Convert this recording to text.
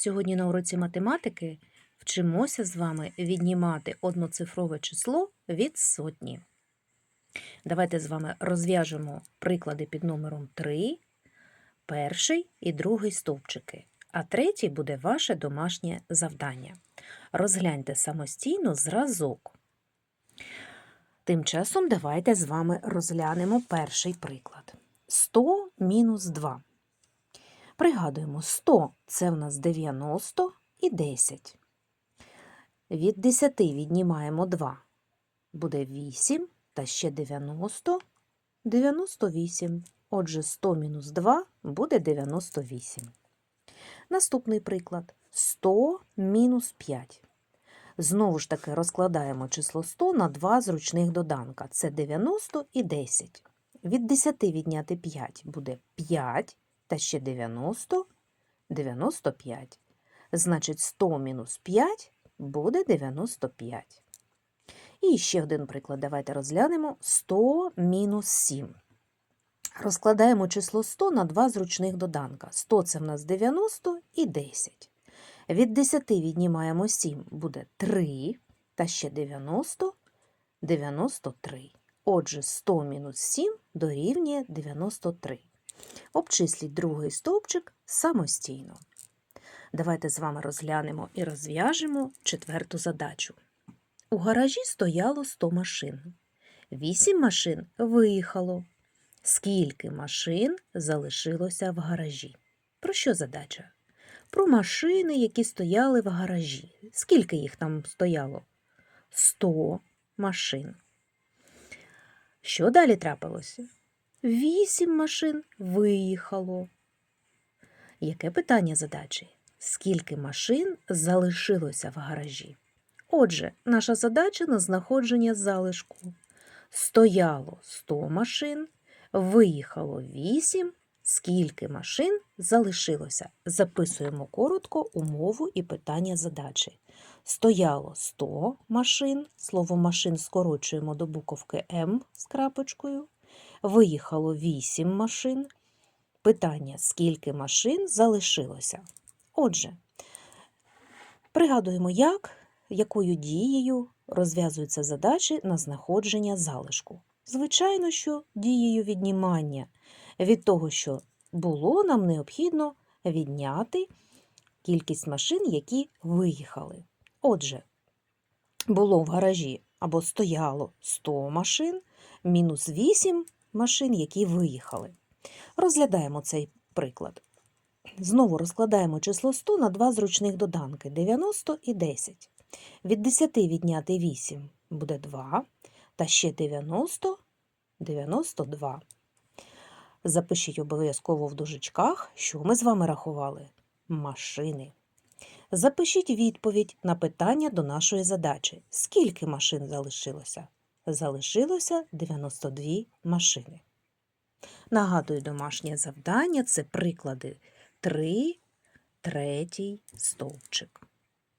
Сьогодні на уроці математики вчимося з вами віднімати одноцифрове число від сотні. Давайте з вами розв'яжемо приклади під номером 3, перший і другий стовпчики, а третій буде ваше домашнє завдання. Розгляньте самостійно зразок. Тим часом давайте з вами розглянемо перший приклад. 100 мінус 2. Пригадуємо, 100 – це в нас 90 і 10. Від 10 віднімаємо 2. Буде 8 та ще 90 – 98. Отже, 100 мінус 2 буде 98. Наступний приклад. 100 мінус 5. Знову ж таки розкладаємо число 100 на два зручних доданка. Це 90 і 10. Від 10 відняти 5 буде 5 та ще 90 – 95. Значить, 100 мінус 5 буде 95. І ще один приклад. Давайте розглянемо 100 мінус 7. Розкладаємо число 100 на два зручних доданка. 100 – це в нас 90 і 10. Від 10 віднімаємо 7, буде 3, та ще 90 – 93. Отже, 100 мінус 7 дорівнює 93. Обчисліть другий стовпчик самостійно. Давайте з вами розглянемо і розв'яжемо четверту задачу. У гаражі стояло 100 машин. 8 машин виїхало. Скільки машин залишилося в гаражі? Про що задача? Про машини, які стояли в гаражі. Скільки їх там стояло? 100 машин. Що далі трапилося? Вісім машин виїхало. Яке питання задачі? Скільки машин залишилося в гаражі? Отже, наша задача на знаходження залишку. Стояло 100 машин, виїхало 8. Скільки машин залишилося? Записуємо коротко умову і питання задачі. Стояло 100 машин, слово машин скорочуємо до буковки М з крапочкою. Виїхало 8 машин. Питання, скільки машин залишилося? Отже, пригадуємо, як, якою дією розв'язуються задачі на знаходження залишку. Звичайно, що дією віднімання від того, що було, нам необхідно відняти кількість машин, які виїхали. Отже, було в гаражі або стояло 100 машин, мінус 8 машин, які виїхали. Розглядаємо цей приклад. Знову розкладаємо число 100 на два зручних доданки 90 і 10. Від 10 відняти 8 буде 2, та ще 90 92. Запишіть обов'язково в дужечках, що ми з вами рахували машини. Запишіть відповідь на питання до нашої задачі. Скільки машин залишилося? Залишилося 92 машини. Нагадую, домашнє завдання це приклади 3, третій стовпчик.